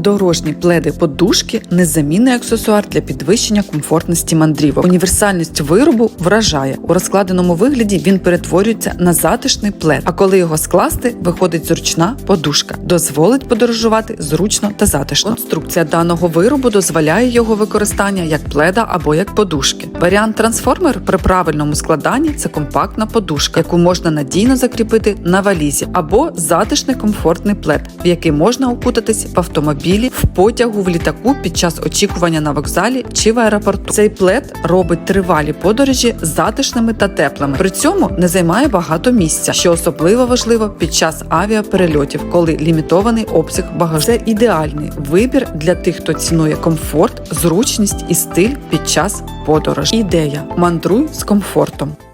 Дорожні пледи подушки незамінний аксесуар для підвищення комфортності мандрівок. Універсальність виробу вражає у розкладеному вигляді. Він перетворюється на затишний плед. А коли його скласти, виходить зручна подушка. Дозволить подорожувати зручно та затишно. Конструкція даного виробу дозволяє його використання як пледа або як подушки. Варіант трансформер при правильному складанні це компактна подушка, яку можна надійно закріпити на валізі, або затишний комфортний плед, в який можна окутатись в автомобілі, в потягу, в літаку під час очікування на вокзалі чи в аеропорту. Цей плед робить тривалі подорожі затишними та теплими. При цьому не займає багато місця, що особливо важливо під час авіаперельотів, коли лімітований обсяг багажу. Це ідеальний вибір для тих, хто цінує комфорт, зручність і стиль під час подорожі. Ідея мандруй з комфортом.